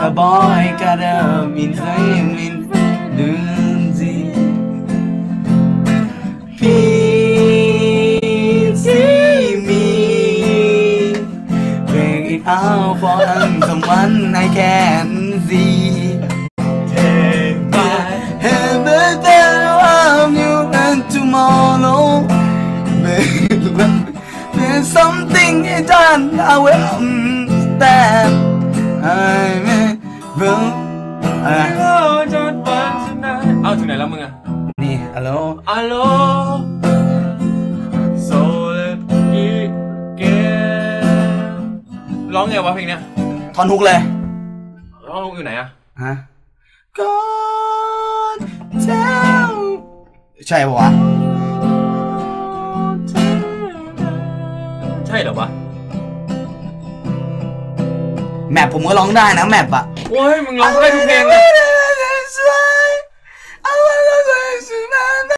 a boy زين من دنزي Please see me Bring it out for I'm someone I can see Take my hand I'm you and tomorrow There's something mm, may will อะไร Oh, just once tonight เอาถึงไหนแล้วมึงอะนี่ฮัลโหลฮัลโหล So let me get ร้องไงวะเพลงเนี้ยทอนฮุกเลยร้องอยู่ไหนอะฮะ God tell ใช่ปะวะใช่เหรอวะ แมปผมก็ร้องได้นะแมปอะ โอ้ยมึงร้องได้ทุกเพลงเล